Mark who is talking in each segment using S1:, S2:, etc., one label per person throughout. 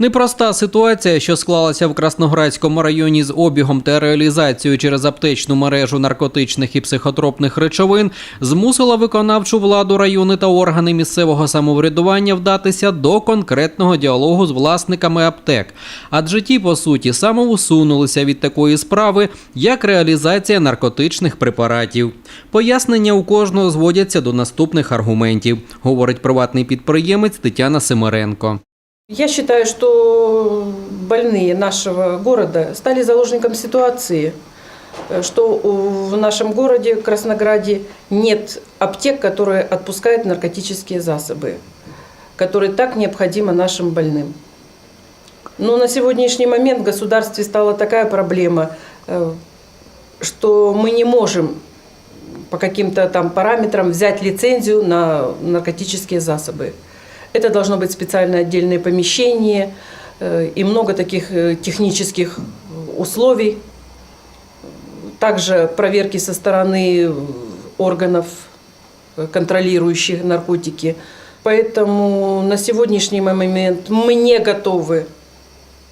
S1: Непроста ситуація, що склалася в Красноградському районі з обігом та реалізацією через аптечну мережу наркотичних і психотропних речовин, змусила виконавчу владу райони та органи місцевого самоврядування вдатися до конкретного діалогу з власниками аптек. Адже ті, по суті, самоусунулися від такої справи, як реалізація наркотичних препаратів. Пояснення у кожного зводяться до наступних аргументів, говорить приватний підприємець Тетяна Семеренко.
S2: Я считаю, что больные нашего города стали заложником ситуации, э, что в нашем городе, Краснограде, нет аптек, которые отпускают наркотические засобы, которые так необходимы нашим больным. Но на сегодняшний момент в государстве стала такая проблема, э, что мы не можем по каким-то там параметрам взять лицензию на наркотические засобы. Это должно быть специальное отдельное помещение э, и много таких э, технических условий. Также проверки со стороны органов, э, контролирующих наркотики. Поэтому на сегодняшний момент мы не готовы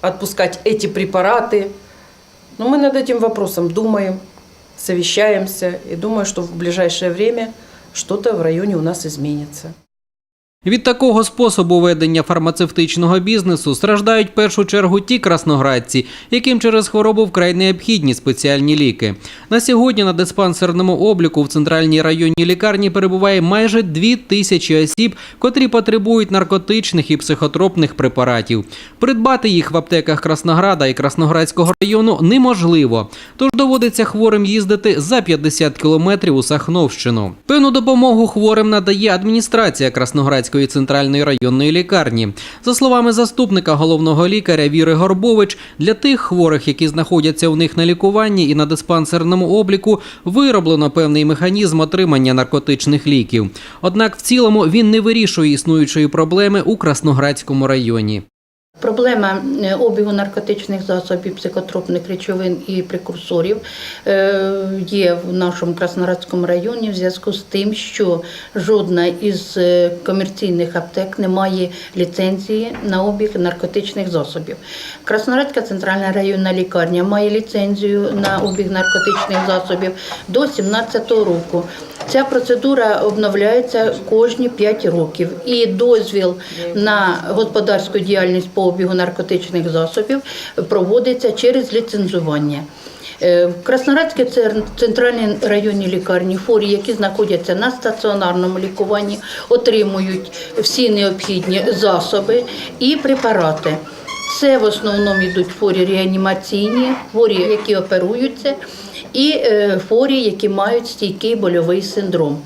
S2: отпускать эти препараты. Но мы над этим вопросом думаем, совещаемся и думаю, что в ближайшее время что-то в районе у нас изменится.
S1: Від такого способу ведення фармацевтичного бізнесу страждають в першу чергу ті красноградці, яким через хворобу вкрай необхідні спеціальні ліки. На сьогодні на диспансерному обліку в центральній районній лікарні перебуває майже дві тисячі осіб, котрі потребують наркотичних і психотропних препаратів. Придбати їх в аптеках Краснограда і Красноградського району неможливо, тож доводиться хворим їздити за 50 кілометрів у Сахновщину. Певну допомогу хворим надає адміністрація Красноградської центральної районної лікарні. За словами заступника головного лікаря Віри Горбович, для тих хворих, які знаходяться у них на лікуванні і на диспансерному обліку, вироблено певний механізм отримання наркотичних ліків. Однак в цілому він не вирішує існуючої проблеми у Красноградському районі.
S3: Проблема е, обігу наркотичних засобів, психотропних речовин і прекурсорів е, є в нашому Красноградському районі в зв'язку з тим, що жодна із е, комерційних аптек не має ліцензії на обіг наркотичних засобів. Красноградська центральна районна лікарня має ліцензію на обіг наркотичних засобів до 2017 року. Ця процедура обновляється кожні 5 років, і дозвіл на господарську діяльність по обігу наркотичних засобів проводиться через ліцензування. Е, В Красноградській цер- центральній районній лікарні хворі, які знаходяться на стаціонарному лікуванні, отримують всі необхідні засоби і препарати. Це в основному йдуть хворі реанімаційні, хворі, які оперуються, і е, хворі, які мають стійкий больовий синдром.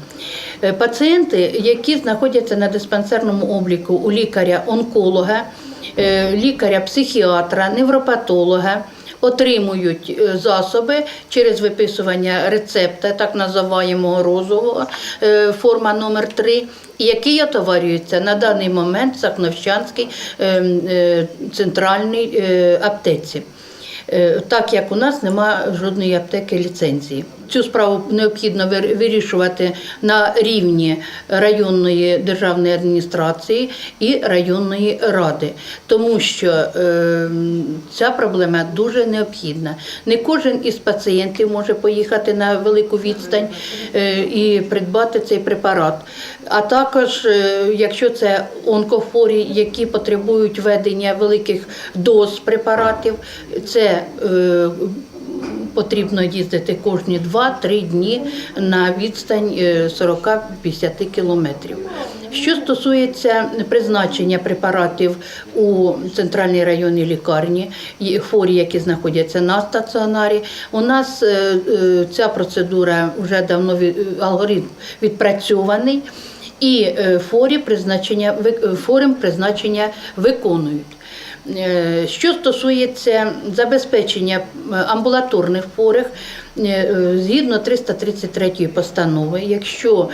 S3: Е, Пацієнти, які знаходяться на диспансерному обліку у лікаря-онколога, е, лікаря-психіатра, невропатолога, отримують е, засоби через виписування рецепта, так називаємо розового, е, форма номер 3 який отоварюється на даний момент в Сахновщанській центральній аптеці. Так як у нас немає жодної аптеки ліцензії. Цю справу необхідно вирішувати на рівні районної державної адміністрації і районної ради, тому що е, ця проблема дуже необхідна. Не кожен із пацієнтів може поїхати на велику відстань е, і придбати цей препарат. А також, е, якщо це онкохворі, які потребують введення великих доз препаратів, це е, потрібно їздити кожні 2-3 дні на відстань е, 40-50 кілометрів. Що стосується призначення препаратів у центральній районній лікарні, хворі, які знаходяться на стаціонарі, у нас е, е, ця процедура вже давно алгоритм відпрацьований. І е, форі призначення е, форум призначення виконують. Е, Що стосується забезпечення е, амбулаторних хворих, е, згідно 333 постанови, якщо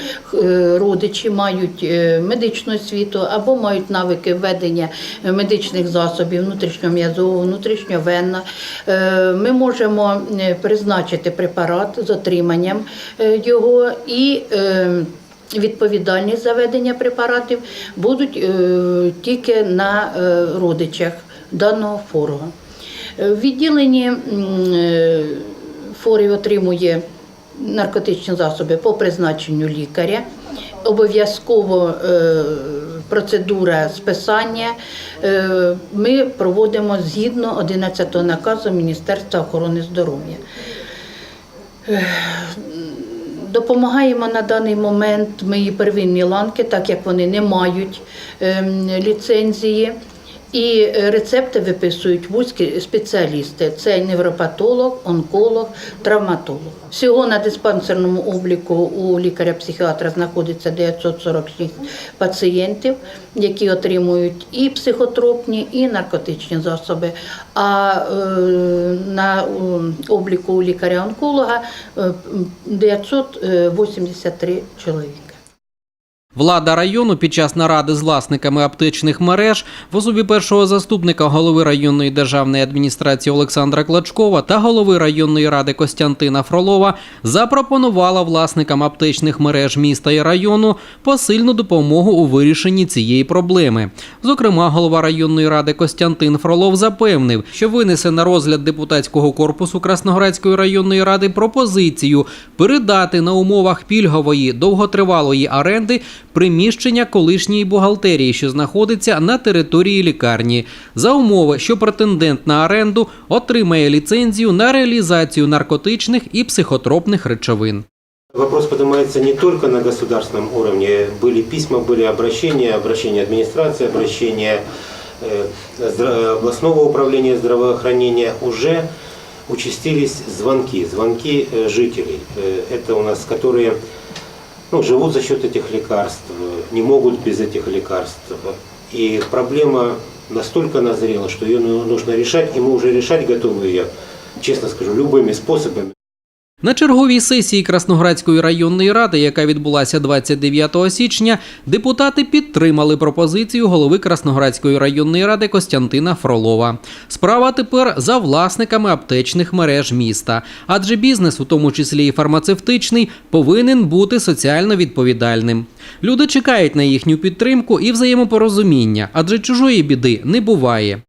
S3: родичі мають медичну освіту або мають навики введення медичних засобів внутрішньом'язового, внутрішньовенно, е, ми можемо призначити препарат з отриманням його і відповідальність за ведення препаратів будуть е, тільки на е, родичах даного форга. Е, В відділенні м, форів отримує наркотичні засоби по призначенню лікаря. Обов'язково процедура списання ми проводимо згідно 11 наказу Міністерства охорони здоров'я. Допомагаємо на даний момент мої первинні ланки, так як вони не мають ем, ліцензії. І е, рецепти виписують вузькі спеціалісти: це невропатолог, онколог, травматолог. Всього на диспансерному обліку у лікаря-психіатра знаходиться 946 пацієнтів, які отримують і психотропні, і наркотичні засоби. А е, на е, обліку у лікаря-онколога е, 983 чоловіка.
S1: Влада району під час наради з власниками аптечних мереж в особі першого заступника голови районної державної адміністрації Олександра Клачкова та голови районної ради Костянтина Фролова запропонувала власникам аптечних мереж міста і району посильну допомогу у вирішенні цієї проблеми. Зокрема, голова районної ради Костянтин Фролов запевнив, що винесе на розгляд депутатського корпусу Красноградської районної ради пропозицію передати на умовах пільгової довготривалої оренди приміщення колишньої бухгалтерії, що знаходиться на території лікарні, за умови, що претендент на оренду отримає ліцензію на реалізацію наркотичних і психотропних речовин.
S4: Вопрос поднимается не только на государственном уровне. Были письма, были обращения, обращения администрации, обращения э, здра- областного управления здравоохранения. Уже участились звонки, звонки э, жителей. Э, Это у нас, которые ну, живут за счет этих лекарств, не могут без этих лекарств. И проблема настолько назрела, что ее ну- нужно решать, и мы уже решать готовы ее, честно скажу, любыми способами.
S1: На черговій сесії Красноградської районної ради, яка відбулася 29 січня, депутати підтримали пропозицію голови Красноградської районної ради Костянтина Фролова. Справа тепер за власниками аптечних мереж міста, адже бізнес, у тому числі і фармацевтичний, повинен бути соціально відповідальним. Люди чекають на їхню підтримку і взаємопорозуміння, адже чужої біди не буває.